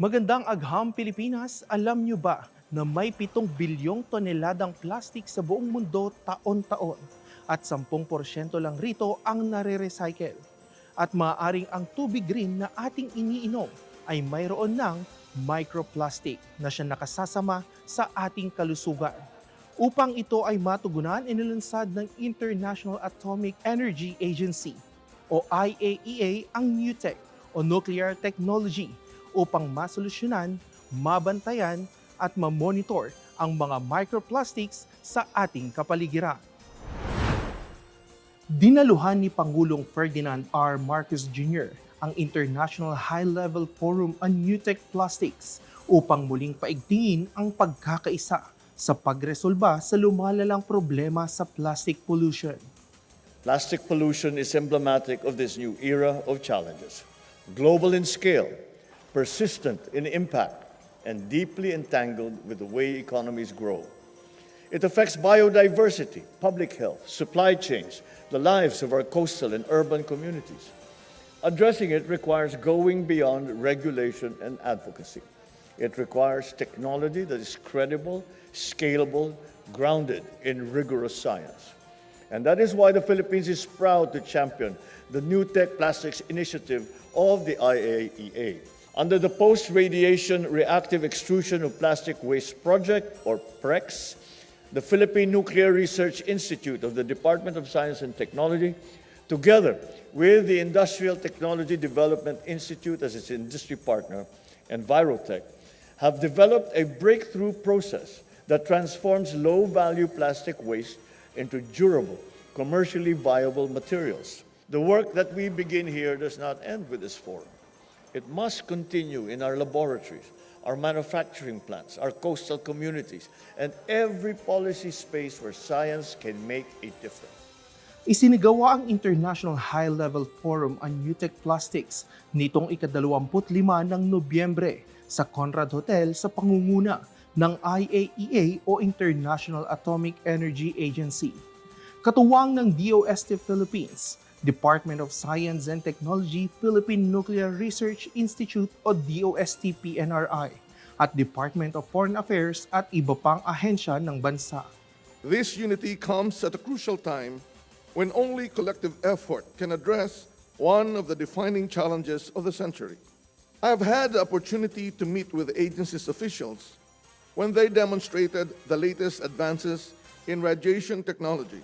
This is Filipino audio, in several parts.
Magandang agham Pilipinas, alam nyo ba na may 7 bilyong toneladang plastic sa buong mundo taon-taon at 10% lang rito ang nare-recycle. At maaaring ang tubig green na ating iniinom ay mayroon ng microplastic na siya nakasasama sa ating kalusugan. Upang ito ay matugunan, inilunsad ng International Atomic Energy Agency o IAEA ang NUTEC o Nuclear Technology upang masolusyonan, mabantayan at mamonitor ang mga microplastics sa ating kapaligiran. Dinaluhan ni Pangulong Ferdinand R. Marcos Jr. ang International High-Level Forum on New Tech Plastics upang muling paigtingin ang pagkakaisa sa pagresolba sa lumalalang problema sa plastic pollution. Plastic pollution is emblematic of this new era of challenges. Global in scale, persistent in impact, and deeply entangled with the way economies grow. It affects biodiversity, public health, supply chains, the lives of our coastal and urban communities. Addressing it requires going beyond regulation and advocacy. It requires technology that is credible, scalable, grounded in rigorous science. And that is why the Philippines is proud to champion the New Tech Plastics Initiative of the IAEA. Under the Post Radiation Reactive Extrusion of Plastic Waste Project, or PREX, the Philippine Nuclear Research Institute of the Department of Science and Technology, together with the Industrial Technology Development Institute as its industry partner, and Virotech, have developed a breakthrough process that transforms low value plastic waste into durable, commercially viable materials. The work that we begin here does not end with this forum. It must continue in our laboratories, our manufacturing plants, our coastal communities, and every policy space where science can make a difference. Isinagawa ang International High-Level Forum on New Plastics nitong ikadalawamput-lima ng Nobyembre sa Conrad Hotel sa pangunguna ng IAEA o International Atomic Energy Agency. Katuwang ng DOST Philippines, Department of Science and Technology Philippine Nuclear Research Institute o DOST PNRI at Department of Foreign Affairs at iba pang ahensya ng bansa. This unity comes at a crucial time when only collective effort can address one of the defining challenges of the century. I have had the opportunity to meet with agency's officials when they demonstrated the latest advances in radiation technology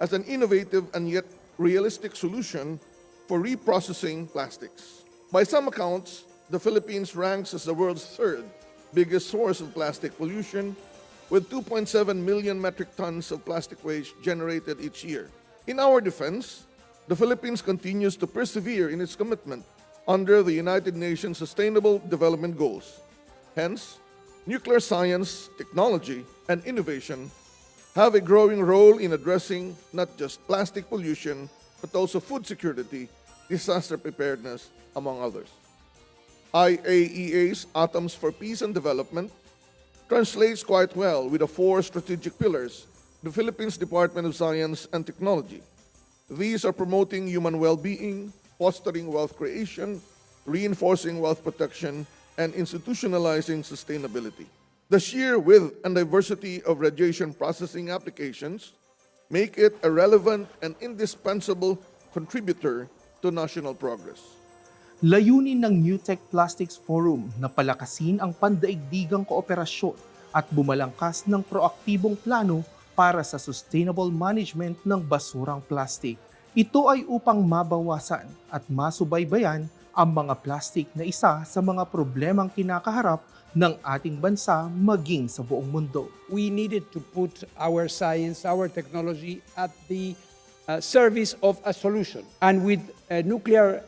as an innovative and yet realistic solution for reprocessing plastics. By some accounts, the Philippines ranks as the world's third biggest source of plastic pollution with 2.7 million metric tons of plastic waste generated each year. In our defense, the Philippines continues to persevere in its commitment under the United Nations Sustainable Development Goals. Hence, nuclear science, technology, and innovation have a growing role in addressing not just plastic pollution, but also food security, disaster preparedness, among others. IAEA's Atoms for Peace and Development translates quite well with the four strategic pillars the Philippines Department of Science and Technology. These are promoting human well being, fostering wealth creation, reinforcing wealth protection, and institutionalizing sustainability. The sheer width and diversity of radiation processing applications make it a relevant and indispensable contributor to national progress. Layunin ng New Tech Plastics Forum na palakasin ang pandaigdigang kooperasyon at bumalangkas ng proaktibong plano para sa sustainable management ng basurang plastic. Ito ay upang mabawasan at masubaybayan ang mga plastic na isa sa mga problemang kinakaharap ng ating bansa maging sa buong mundo. we needed to put our science, our technology at the uh, service of a solution. And with uh, nuclear,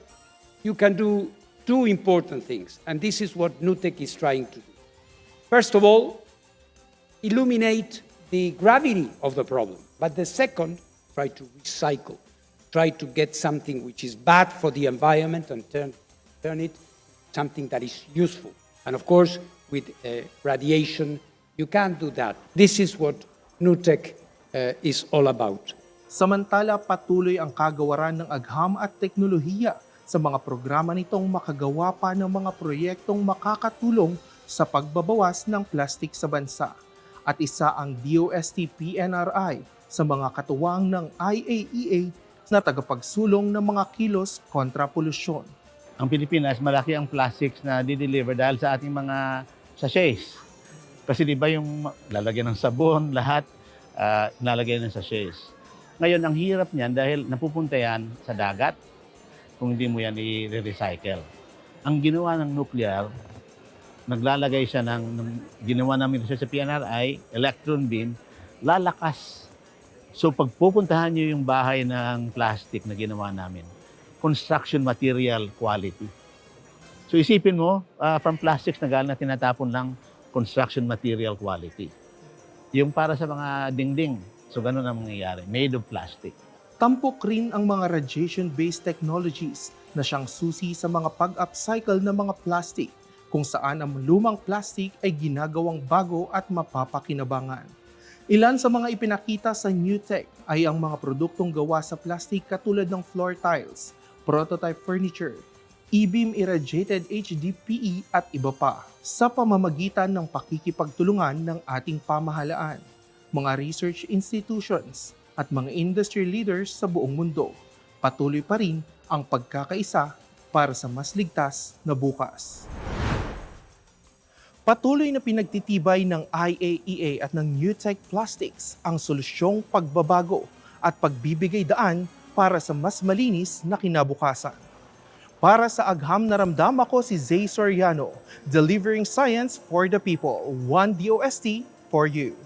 you can do two important things. And this is what NUTEC is trying to do. First of all, illuminate the gravity of the problem. But the second, try to recycle, try to get something which is bad for the environment and turn, turn it something that is useful. And of course, with uh, radiation, you can't do that. This is what NUTEC uh, is all about. Samantala patuloy ang kagawaran ng agham at teknolohiya sa mga programa nitong makagawa pa ng mga proyektong makakatulong sa pagbabawas ng plastik sa bansa. At isa ang DOST PNRI sa mga katuwang ng IAEA na tagapagsulong ng mga kilos kontra polusyon. ang Pilipinas, malaki ang plastics na dideliver dahil sa ating mga sachets. Kasi di ba yung lalagyan ng sabon, lahat, uh, nalagyan ng sachets. Ngayon, ang hirap niyan dahil napupunta yan sa dagat kung hindi mo yan i-recycle. Ang ginawa ng nuclear, naglalagay siya ng, ng ginawa namin sa PNRI, electron beam, lalakas. So pag pupuntahan niyo yung bahay ng plastic na ginawa namin, construction material quality. So isipin mo, ah, from plastics na galing na tinatapon lang construction material quality. Yung para sa mga dingding, so ganun ang mangyayari, made of plastic. Tampok rin ang mga radiation-based technologies na siyang susi sa mga pag-upcycle ng mga plastic kung saan ang lumang plastic ay ginagawang bago at mapapakinabangan. Ilan sa mga ipinakita sa New ay ang mga produktong gawa sa plastic katulad ng floor tiles, prototype furniture, e-beam irradiated HDPE at iba pa sa pamamagitan ng pakikipagtulungan ng ating pamahalaan, mga research institutions at mga industry leaders sa buong mundo. Patuloy pa rin ang pagkakaisa para sa mas ligtas na bukas. Patuloy na pinagtitibay ng IAEA at ng New Tech Plastics ang solusyong pagbabago at pagbibigay daan para sa mas malinis na kinabukasan. Para sa Agham na ramdam ako si Zay Soriano, delivering science for the people. One DOST for you.